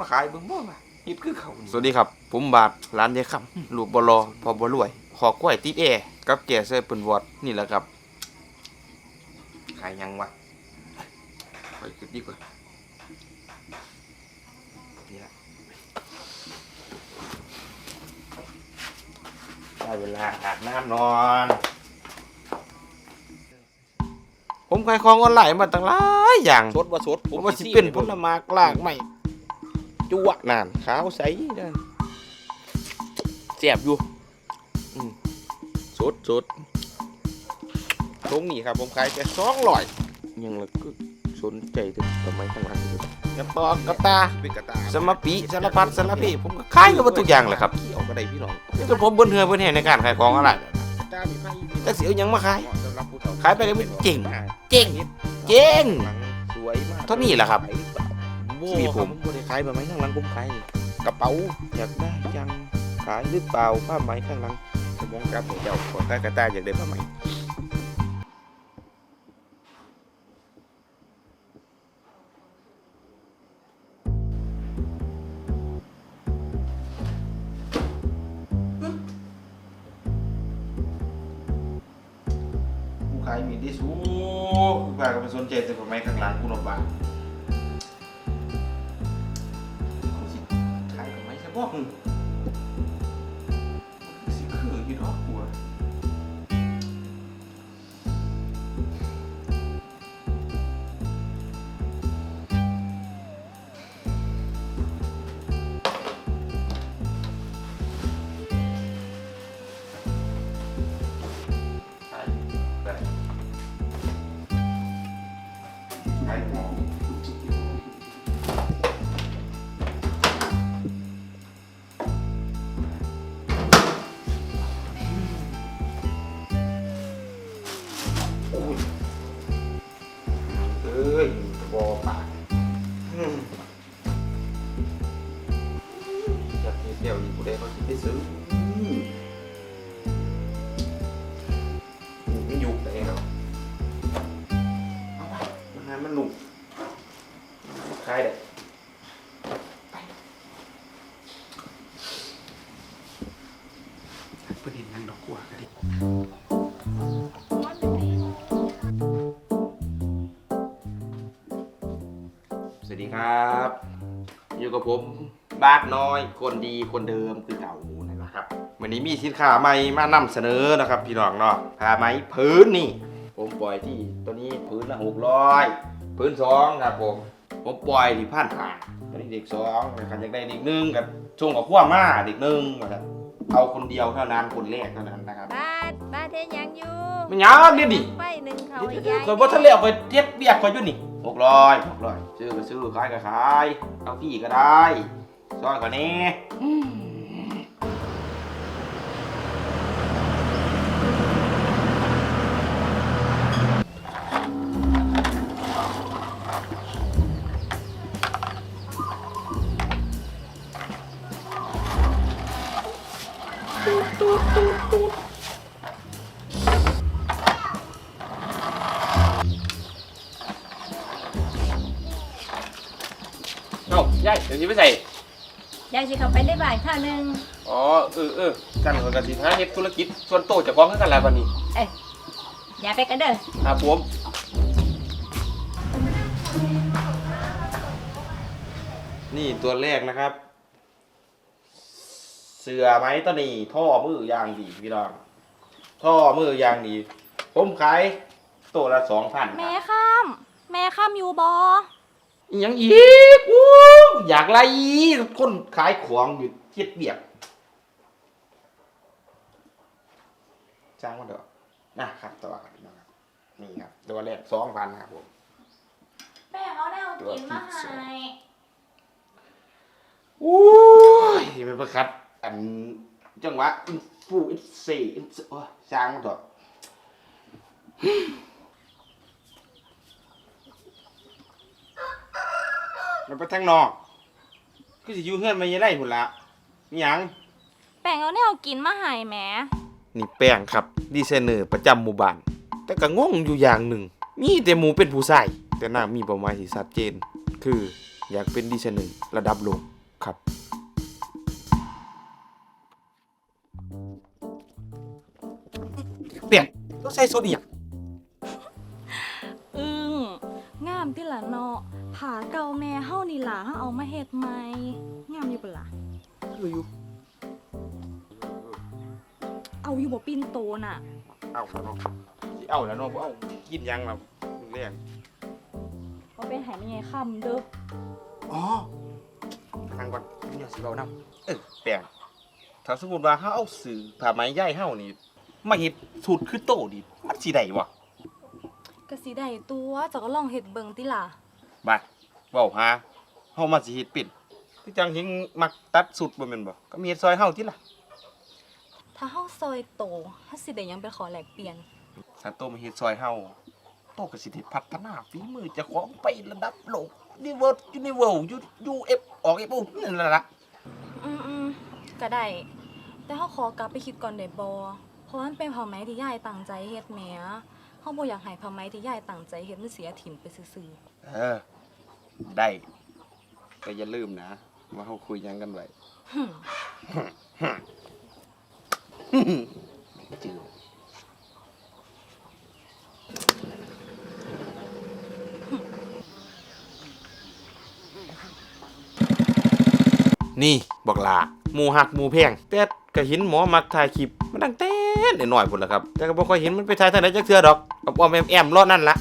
ลองหาของมาขายเบิ่งบ่ว่าเฮ็ดคือเขาสวัสดีครับ ผมบาทร้านยายคำลูกบลอพอบรวยขอกล้วยติดแอร์กับแก่เสื้อปืนวอดนี่แหละครับ ขายหยังวะไปคิดดีกว่านี่ละได้เวลาอาบน้ำนอน ผมขายของออนไลน์มาตั้งหลายอย่างสดว่าสดผมว่าสิเป็นผลไม้กลากไม่ จุวะนานขาวใสนั่นแซ่บอยู่อืมสดสดตรงนี้ครับผมขายแค่สองร้อยยังละก็สนใจถึงทำไมข้างหลังอยู่กระปอกกระตาเป็นกระตาสมปีสารพัดสารเพผมก็ขายกันหมดทุกอย่างแหละครับเกี่ยวก็ได้พี่น้องจนผมบนเหือบนแห่งในการขายของอะไรกระตามีไพ่แต่เสียวยังมาขายเหมาะสำหรับผู้เฒ่ขายไปเลยมันเจ๋งเจ๋งเจ๋งหลังสวยมากเท่านี้แหละครับ โว้ชีวิตผผมมบ่ได้ขายแบบไหมข้างหลังผมขายกระเป๋าอยากได้ยังขายหรือเปล่าผ้าไหมข้างหลังสมองกับของเจ้าขอใต้กระตาอยากได้ผ้าไหม ครับ อยู่กับผมบาสน้อย คนดีคนเดิมคือเก่านะครับวันนี้มีสินค้าใหม่มานำเสนอนะครับพี่น้องเนาะผ้าไหมพื้นนี่ ผมปล่อยที่ตัวนี้พื้นละหกร้อยพื้นสองครับผมผมปล่อยที่พันหาตัวนี้เด็กสองนะครับอยากได้เด็กหนึ่งกับช่วงกับขั้วมาเด็กหนึ่งนะครับเอาคนเดียวเท่านั้นคนแรกเท่านั้นนะครับบ้านบ้านเทยังอยู่ไม่ยากเนี่ยดิไปหนึ่งเขาเดี๋ยวใหญ่ๆๆคอยว่าทะเลเอาไปเทียบเบียกคอยอยู่นี่ หกร้อยหกร้อยซื้อก็ซื้อขายก็ขาย เอาพี่ก็ได้ซอยกว่านี้ายายเดี๋ยวนี้ไปใส่ยายสิเขาไปได้บ่ายข้าวหนึ่งอ๋อเออเออกันกับกันสิหาเฮ็ดธุรกิจส่วนโตวเจะฟ้าของคือกันแล้วบัดนี้เอ้ยอย่าไปกันเด้อครับผมนี่ตัวแรกนะครับ เสือไหมตัวนี้ท่อมือยางดีพี่น้องท่อมือยางดีผมขายตัวละสองพันแม่ข้าม แม่ข้ามอยู่บอ ยังอีกอู้อยากไล่คนขายของอยู่เทียดเบียกจ้างมาเถอะนะครับตัวครับพี่น้องครับนี่ครับ ตัวแรกสองพันครับผมแม่เขาแนวกินมาให้โอ้ยเป็นประคัดอันจังหวะอินฟูอินเซอินเซโอ้ยสร้างมันเถอะ มันไปทางนอกคือสิอยู่เฮือนมายังได้หุ่นละมีหยังแป้งเอาแนวกินมาให้แหม่นี่แป้งครับ ดีไซเนอร์ประจำหมู่บ้าน แต่ก็งงอยู่อย่างหนึ่ง มีแต่หมูเป็นผู้ใส่แต่นางมีเป้าหมายที่ชัดเจน คืออยากเป็นดีไซเนอร์ระดับโลกครับ เปลี่ยนต้องใส่สุดอีกอึ้งงามที่ละเนาะ ผาเก่าแม่เฮานี่ล่ะเฮาเอามาเฮ็ดใหม่งามอยู่ปะล่ะคืออยู่เอาอยู่บ่ปิ่นโตน่ะ เอาแล้วเนาะสิเอาแล้วเนาะบ่เอากินยังแบบเรียกเอาเป็นให้แม่ใหญ่ค่ำเด้ออ๋อทางก่อนเนี่ยวสิเอานำเออแปลงถ้าสมมุติว่าเฮาเอาสื่อผ้าไหมย้ายเฮานี่มาเฮ็ดสูตรคือโตดิมันสิได้บ่ก็สิได้ตัวเจ้าก็ลองเฮ็ดเบิ่งติล่ะ บ่เว้าหาเฮามาสิเฮ็ดเป็นคือจังหิงมักตัดสุดบ่แม่นบ่ก็มีเฮ็ดซอยเฮาติล่ะถ้าเฮาซอยโตเฮาสิได้หยังไปขอแลกเปลี่ยนถ้าโตมาเฮ็ดซอยเฮาโตก็สิได้พัฒนาฝีมือเจ้าของไประดับโลกนี่เวิร์ดยูนิเวิลยูยูเอฟออกเอฟนั่นล่ะอืมอืมก็ได้ แต่เฮาขอกลับไปคิดก่อนได้บ่เพราะว่ามันเป็นผ้าไหมที่ยายตั้งใจเฮ็ดแหมเฮาบ่อยากให้ผ้าไหมที่ยายตั้งใจเฮ็ดมันเสียถิ่มไปซื่อ เออ ได้แต่อย่าลืมนะ ว่าเขาคุยยังกันไว้จือนี่บอกลาหมูหักหมูแพงแต่ก็เห็นหมอมักถ่ายคลิปมันตั้งแต่น้อยๆพุ่นละครับ แต่ก็บ่ค่อยเห็นมันไปถ่ายทางไหนจักเทื่อดอกอ้อมแอมๆรอดนั่นละ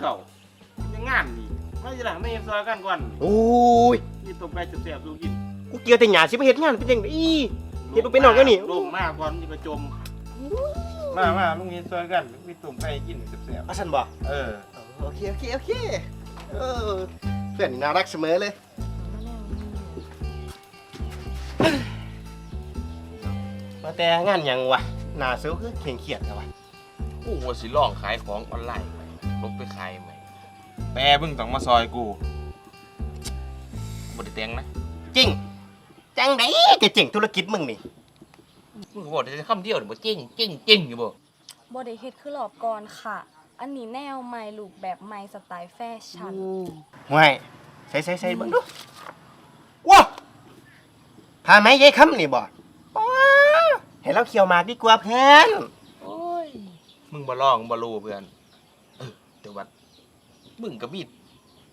เก่ายังงานนี่มาสิล่ะไม่เห็นซอยกันก่อนโอ้ยนี่ต้มไก่แซ่บๆดูกินกูเกี่ยวแต่หยาสิไปเฮ็ดงานเป็นจังได๋เฮ็ดบ่เป็นหรอกเดี๋ยวนี้ลงมาก่อนนี่ก็จมมามาลุงเห็นซอยกันมีต้มไก่กินแซ่บว่าซั่นบ่ๆเออโอเคโอเคโอเคเออเพื่อนนี่น่ารักเสมอเลยมาแต่งานหยังวะหน้าเซลคือเข่งเครียดแล้ววะกูว่าสิลองขายของออนไลน์ไหม ลงไปขายไหมแปรเพิ่งต้องมาซอยกูบ่ได้แต่งนะจริง จังได๋ก็เจ๋งธุรกิจมึงนี่มึงก็บอกได้คำเดียวนี่บ่จริงจริงจริงอยู่บ่บ่ได้เฮ็ดคือรอบก่อนค่ะ อันนี้แนวใหม่รูปแบบใหม่สไตล์แฟชั่น ห่วยใส่ๆๆเบิ่งดูว้าพาไหมยายคำนี่บ่ป๊าให้เราเคี่ยวหมากดีกว่าเพื่อน โอ้ย มึงบ่ลองบ่รู้เพื่อนเออ แต่ว่ามึงก็มี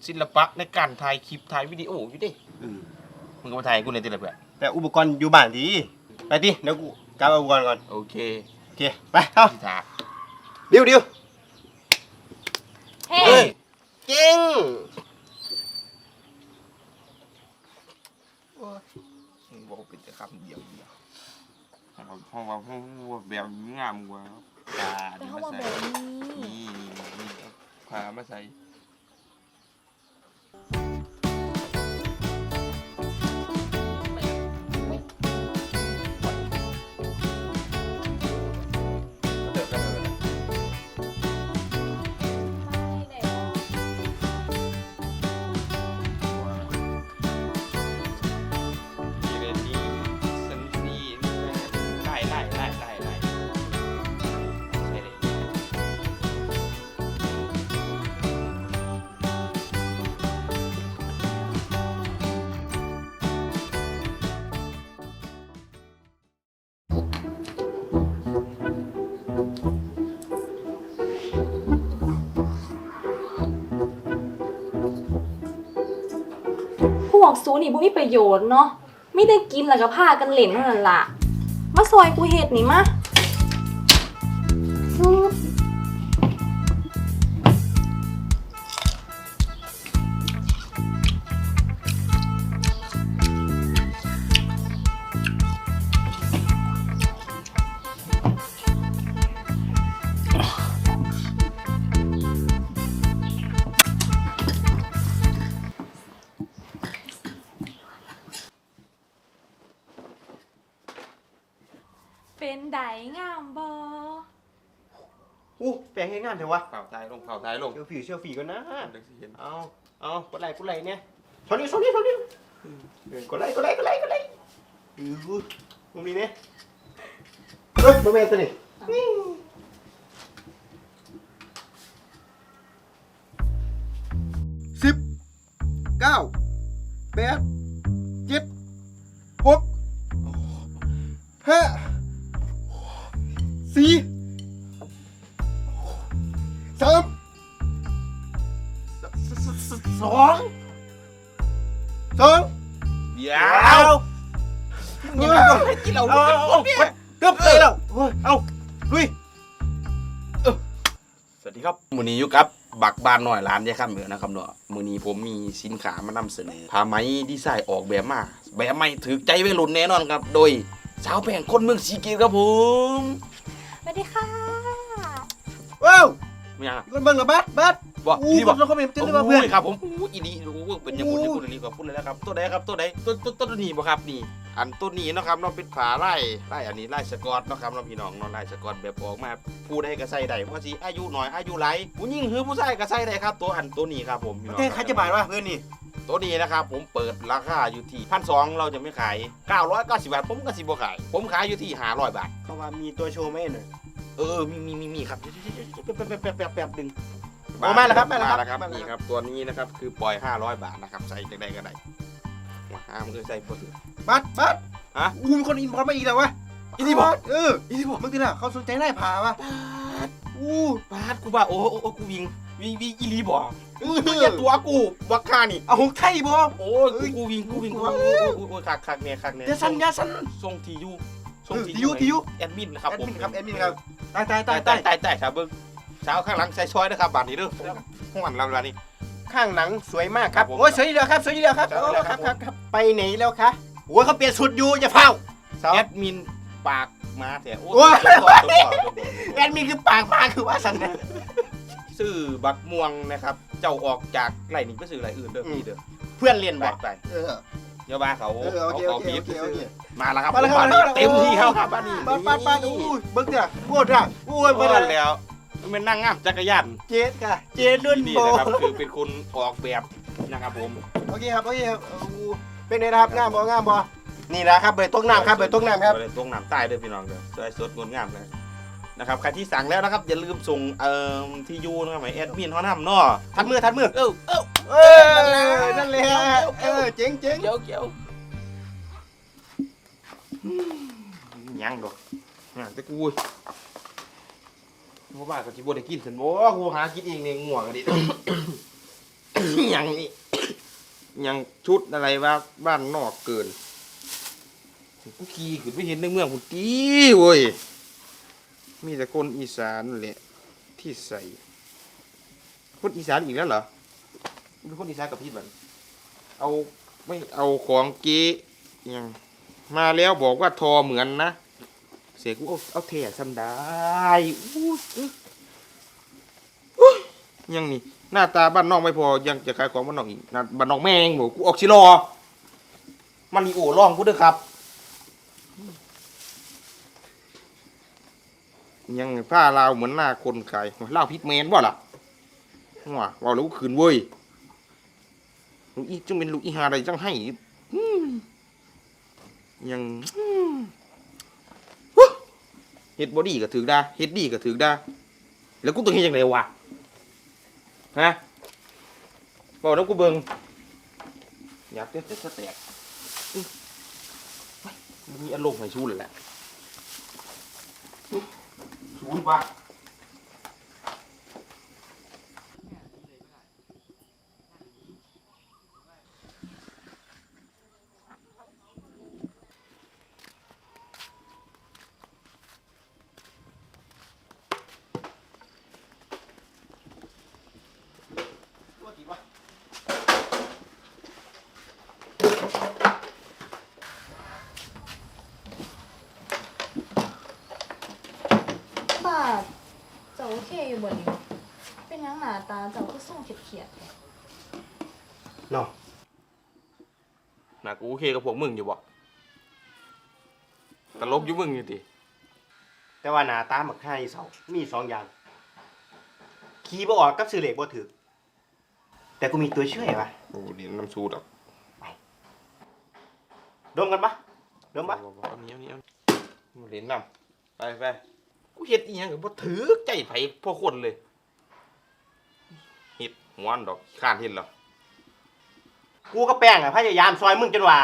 ศิลปะในการถ่ายคลิปถ่ายวิดีโออยู่เด้มึงก็มาถ่ายให้กูในอยติละเพื่อนแต่อุปกรณ์อยู่บ้านดีไปดิเดี๋ยวกูกลับเอาอุปกรณ์ก่อนโอเคโอเคไปเข้าสิทาดิวดิวเฮ้เฮ้ยจริงมึงบอกเป็นแต่คำเดียวเดียวห้องว่าห้องว่าแบบงามกว่าตาแต่นี่เขามาว่าใส่แบบนี้ นี่นี่ เอาพามาใส่ วกซูนี่บ่มีประโยชน์เนาะไม่ได้กินแล้วก็พากันเล่นเท่านั้นล่ะ มาซอยกูเฮ็ดนี่มา ป็นไดงามบออู้แปลงให้งานเถอะวะเฝ้าท้ายลงเฝ้าท้ายลงเชื่อฝีเชื่อฝีก่อนนะเดี๋ยวสิเห็นเอาเอากดไลค์กดไลค์เนี่ยชนนี้ชนนี้ชนนี้เออกดไลค์กดไลค์กดไลค์กดไลค์อือมึงมีเนี่ยเฮ้ยมาเมนตัวนี้สิบเก้าแปด นี้อยู่กับบักบานหน่อยร้านยายข้ามเหนือนะครับเนาะมื้อนี้ผมมีสินค้ามานำเสนอผ้าไหมดีไซน์ออกแบบมาแบบใหม่ถือใจวัยรุ่นแน่นอนครับ โดยสาวแป้งคนเมืองสีเกตครับผมสวัสดีค่ะว้าวไม่ยังอะคนเบิ่งเหรอบัสบัส บอกอู้พี่บอกคนเขาเป็นตื้นเลยว่าเพื่อนโยครับผมอู้อีนี่โอ้โหเป็นอยังพูดอยังพูดอันนี้ก็พูดเลยนะครับตัวใดครับตัวใดตัวตัวตัวนี้บ่ครับนี่ อันตัวนี้เนาะครับเนาะเป็นฝาไล่ไล่อันนี้ไล่สกอตเนาะครับเนาะพี่น้องเนาะไล่สกอตแบบออกมาผู้ใดก็ใส่ได้เพราะสิอายุน้อยอายุหลายผู้หญิงหรือผู้ชายก็ใส่ได้ครับ ตัวอันตัวนี้ครับผมพี่น้องเต้ใครจะบาทวะเพื่อนนี่ตัวนี้นะครับผมเปิดราคาอยู่ที่พันสองเราจะไม่ขาย 990 บาท ผมก็สิบ่ขาย ผมขายอยู่ที่500บาทเขาว่ามีตัวโชว์ไหมหน่อยเออมีมีมีมีครับแป๊บแป๊บแป๊บแป๊บแป๊บแป๊บหนึ่ง โอ้มาแล้วครับมาแล้วครับแล้วครับมาแล้วนี่ครับตัวนี้นะครับคือปล่อย 500 บาทนะครับใส่จากใดก็ได้มาห้ามคือใส่ปกติบัสบัสฮะอู้มีคนอินพอร์ตมาอีกแล้ววะอีนี่บอกเอออีนี่บอกเมื่อกี้น่ะเขาสนใจไล่ผ่าวะอู้บาทกูบ้าโอ้โอ้โอ้กูวิงวิงวิงอีลีบอกเอมึงออย่าตัวกูบักค่านี่เอาไทยบ่โอ้ยกูกูวิงกูวิงกูว่าโอ้โอ้โอ้คักคักเนี่ยคักเนี่ยอย่าสั่นอย่าสั่นส่งทียูส่งเออทีทียูทียูแอดมินนะครับแอดผมมินครับแอดมินครับตายตายตาตายยตาตายยตายตายครับเบิ้ง เช้าข้างหลังใส่ซอยนะครับบาทนี้เด้อห้วนเราละนี่ข้างหนังสวยมากครับครับผมโอ้ยสวยดีแล้วครับสวยดีแล้วครับสวยดีแล้วครับโอ้ครับครับไปไหนแล้วคะโอ้ยเขาเปลี่ยนสุดอยู่อย่าเฝ้าสาว แอดมินปากมาแต่โอ้โอ้ยยแอดมินคือปากมาคือว่าสันนะ ซื้อบักม่วงนะครับ เจ้าออกจากไรนี่ไปซื้อไรอื่นเด้ออืม พี่เด้อเพื่อนเรียนไปบอกไปเออเดี๋ยวบ้าเขาเออโอเคโอเขาเคบีโอบเคโอเค มาแล้วครับมาแล้วครับบ้านนี้มาแล้วเต็มที่ครับครับบ้านนี้ปาดปาดปาดอู้ยเบิ้งเถอะโคตรอะอู้ยเมื่เบิ้องแล้ว มันเป็นนั่งงามจักรยานเจ็ดค่ะ เจ็ดรุ่นนี่โบนะครับ คือเป็นคนออกแบบนะครับผม โอเคครับโอเคครับอู้เป็นไงนะครับงามบ่งามบ่นี่นะครับเบิดตกน้ำครับเบิดตกน้ำครับเลยตรงน้ำใต้เด้อพี่น้องเด้อสวยสดงดงามเลยนะครับใครที่สั่งแล้วนะครับอย่าลืมส่งเอ่อที่ยูนะครับให้แอดมินเขาทำเนาะทัดมือทัดมือเออเออเออนั่นแหละเออเจ๋งเจ๋งเกี่ยวเกี่ยวยังดอกยังแต่กู บ่บ้าก็สิบ่ได้กินซั่นบ่กูหากินเองในง่วงอะดิยังนี่ยังชุดอะไรว่าบ้านนอกเกินกูขี่ขึ้นไปเห็นในเมืองพุ่นตีเว้ย มีแต่คนอีสานนั่แหละที่ใส่คนอีสานอีกแล้วเหรอเป็นคนอีสานกับพี่บันเอาไม่เอาของเก๊ยังมาแล้วบอกว่าทอเหมือนนะ เสียกูเอาเอาเทซ้ำได้อู้ยังนี่หน้าตาบ้านนอกไม่พอยังจะขายของบ้านนอกอีกน้าบ้านนอกแม่งบอกกูออกชิรอมันมีโอ้ร่องกูด้วยครับ ยังผ้าลาวเหมือนหน้าคนขายลาวพิษเมนบ่ล่ะว้าว่าแล้วกูคืนเว้ยลูกอีจังเป็นลูกอีหาอะไรจังให้ยัง เฮ็ดบอดี้ก็ถือได้เฮ็ดดีก็ถือได้แล้วกูต้องเฮ็ดยังไงวะฮะบอกแล้วกูเบิ่งอยากเต้นเต้นแตกมันมีอารมณ์ให้ชูเลยแหละชูปะ บาทเจ้าโอเคอยู่บ่นี่เป็นห ยังหน้าตาเจ้าก็ส่งเขียดๆแท้เนาะน่ะกูโอเคกับพวกมึงอยู่บ่ตลกอยู่มึงอยู่ติแต่ว่าหน้าตาหมักให้เสามีสองอย่าง ขี่บ่ออกกับซื้อเหล็กบ่ถือแต่กูมีตัวช่วยวะโอ้นี่น้ำสูดอะดมกันปะดมปะเอานี้เอานี้เอามาเล่นน้ำไปไปกูเฮ็ดอีหยังก็บ่ถือใจไผพ่อคนเลยเฮ็ด หัวอันดอกข้านเฮ็ดแล้วกูก็แป้งอะพยายามซอยมึงจนว่า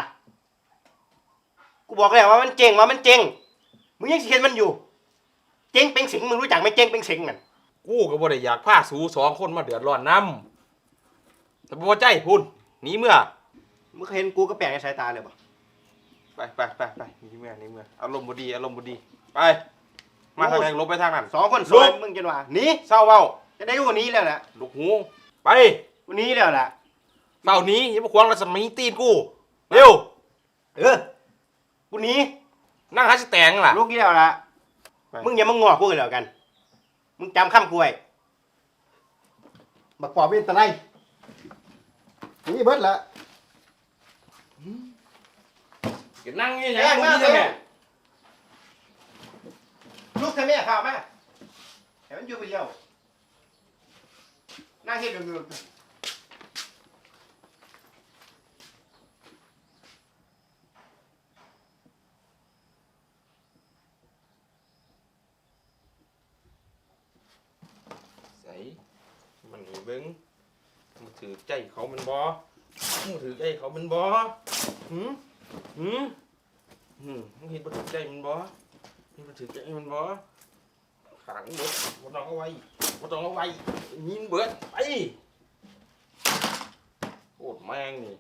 กูบอกแล้วว่ามันเจ๋งว่ามันเจ๋งมึงยังสิเห็นมันอยู่ เจ๋งเป็นสิงมึงรู้จักไหมเจ๋งเป็นสิงนั่นกูก็บ่ได้อยากพาสูสองคนมาเดือดร้อนนํแต่บ่ใจพุ่นหนีเมื่อมึงเคยเห็นกูก็แป้งในสายตาเลยปะไปไปไปไปหนีเมื่อหนีเมื่ออารมณ์บ่ดีอารมณ์บ่ดีไปมาทางไหนลบไปทางนั้นสองคนซอยมึงจนว่าหนีเศร้าเว้าจะได้กูหนี้แล้วแหละลูกหู ไปกูหนี้แล้วแหละเฝ้าหนี้อย่ามาขวางรัศมีตีนกู เร็ว เออกูหนี้นั่งหาสิแตงล่ะลูกนี้แล้วละไป มึงอย่ามางอกูกันแล้วกัน มึงจำคำกูไว้บักปอบเป็นตะไลนี่เบิดละอย่านั่งนี่แม่นะงมึงมากนี่เลแม่ยลูกทำแม่ข่าวมาแต่มันอยู่ไปเดียว นั่งเฮ็ดอยู่ใส่มันนี่เบิ้งมึงถือใจเขามันบ่มึงถือใจเขามันบ่หืมหืมหืมมึงเห็นบ่ถือใจมันบ่เห็นบ่ถือใจมันบ่ขังเบิดบ่ต้องเอาไว้ พอต้องเอาไว้ยิงเบิดไปโคตรแม่งนี่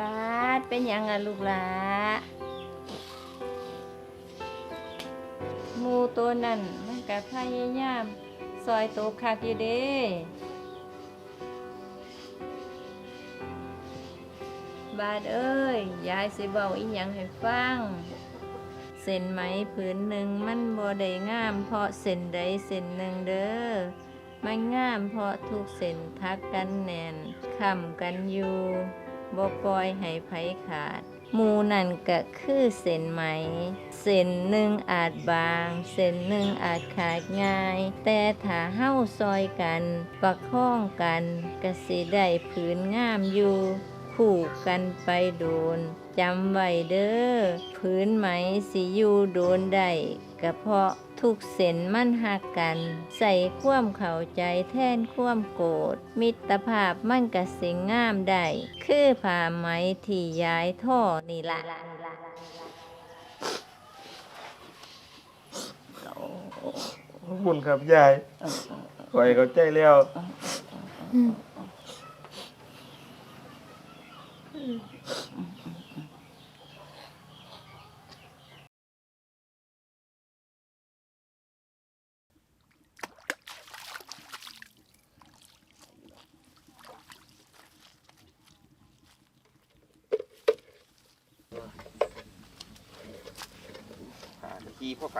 บาดเป็นยังอะลูกหลาหมูตัวนั่นมันก็พยายามซอยโตวคักอยู่เด้บาดเอ้ย ยายสิเบาอีหยังให้ฟัง เส้นไหมผืนหนึ่งมันบ่ได้งาม เพราะเส้นใดเส้นหนึ่งเด้อ มันงามเพราะทุกเส้นทักกันแน่นค้ำกันอยู่ บ่ปล่อยให้ไผขาด หมูนั่นก็คือเส้นไหม เส้นหนึ่งอาจบาง เส้นหนึ่งอาจขาดง่าย แต่ถ้าเฮาซอยกัน ประคองกันก็สิได้ผืนงามอยู่ คู่กันไปโดน จำไว้เด้อพื้นไหมสิอยู่โดนได้ก็เพราะ ทุกเส้นมั่นหักกัน ใส่ความเข้าใจแทนความโกรธมิตรภาพมั่นก็สิงงามได้คือผ้าไหมที่ย้ายท่อนี่ละบุญครับยายคอยเข้าใจแล้ว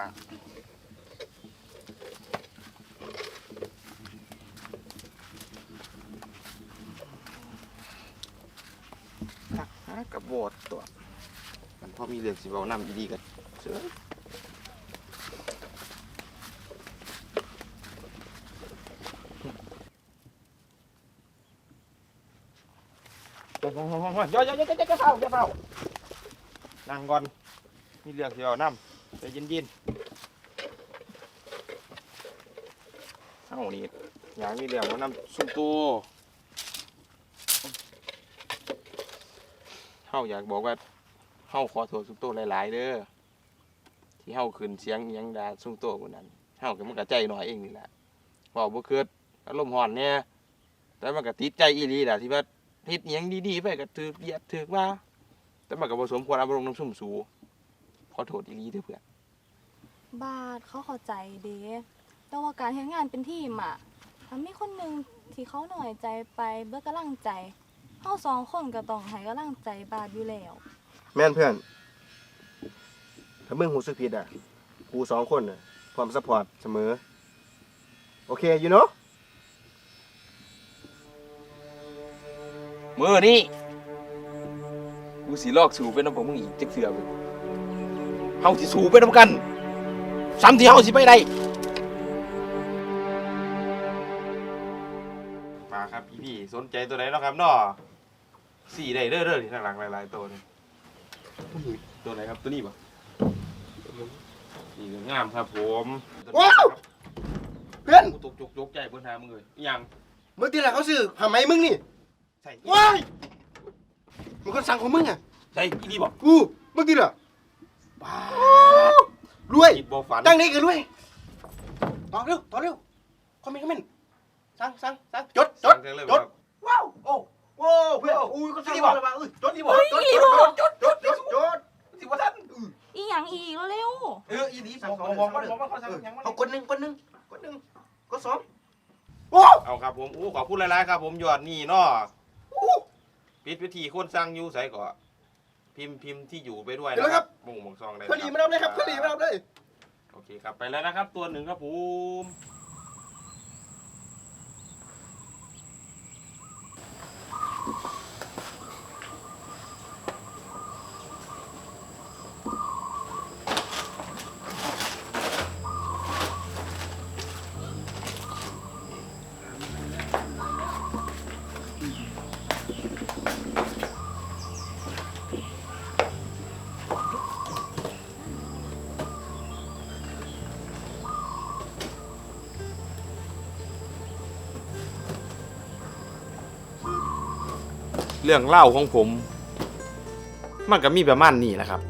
ปากนักหากระโบดตัว มันพอมีเรื่องสิเบาน้ำดีๆกันเสือเดี๋ยวเดี๋ยวเดี๋ย้อยย้อยวเดี๋ยวเดี๋ยวเดี๋ยวเดี๋ยวนั่งก่อนมีเรื่องสิเบาน้ำใจเย็นๆ มีเรื่องว่าน้ำซุปตัวเฮาอยากบอกว่าเฮาขอโทษซุปตัวหลาย ๆเด้อที่เฮาขึ้นเสียงยังดาซุปตัวคนนั้นเฮาก็มันก็ใจหน่อยเองนี่แหละบอกบ่เกิดอารมณ์ร้อนเนี่ยแต่มันก็ติดใจอีหลีล่ะที่ว่าเฮ็ดอิหยังดีๆไปก็ถือเหยียบถือว่า แต่มันก็บ่สมควรเอามาลงน้ำซุ่มสูขอโทษอีหลีเด้อเพื่อนบาดเขาเข้าใจเด้แต่ว่าการเฮ็ดงานเป็นทีมอะ มันมีคนหนึงที่เขาหน่อยใจไปเบิดกำลังใจเฮาสองคนก็ต้องให้กำลังใจบาดอยู่แล้ว แม่นเพื่อน ถ้ามึงหูสึกผิดอะกูสองคนน่ะพร้อมซัพพอร์ตเสมอ โอเค you know มื้อนี้กูสิลอกสู่เป็นน้ำของมึงอีกจักเทื่อเบิ่งเฮาสิสู่ไปนำกันซ้ำที่เฮาสิไปได้ พี่พี่ๆสนใจตัวไหนเนาะครับเนาะสี่ได้เด้อเด้อที่ทางหลังหลายๆตัวนี่ตัวไหนครับตัวนี้ปะนี่ก็งามครับผมว้าวเพื่อนกูตกจกจกใจเพิ่นหามึงเลยอิหยังเมื่อที่แรกเขาซื้อผ้าไหมมึงนี่ใช่ว้ายมึงคนสั่งของมึงอะใช่อีนี่บอกกูเมื่อกี้เหรอว้าวรวยคิดบ่ฝันตั้งนี้กันรวยต่อเร็วต่อเร็วคอมเมนต์คอมเมนต์ สั่งสั่งสั่งจดจดสั่งจังเลยจบ่ดครับว้าวโอ้โอ้เพื่อนอุ้ยก็สั่งนี่บอกเลยว่าเอ้ยจดนี่บอกจดจดจดจดจดจดสิว่าท่านอีหยังอีกเร็วเอออีนี่บอกบอกบอกบอกบอกเขาสั่งหยังมันเอาคนหนึ่งคนหนึ่งคนหนึ่งคนสองโอ้เอาครับผมอู้ขอบคุณหลายๆครับ ผมยอดนี่เนาะปิดวิธีคนสั่งอยู่ใส่ก่อนพิมพ์พิมพ์ที่อยู่ไปด้วยนะครับมุ่งหมองซองได้เพื่อนดีมารับเลยครับเพื่อนดีมารับเลยโอเคครับไปแล้วนะครับ ตัวหนึ่งครับผม รื่องเล่าของผม มันก็มีประมาณนี้แหละครับ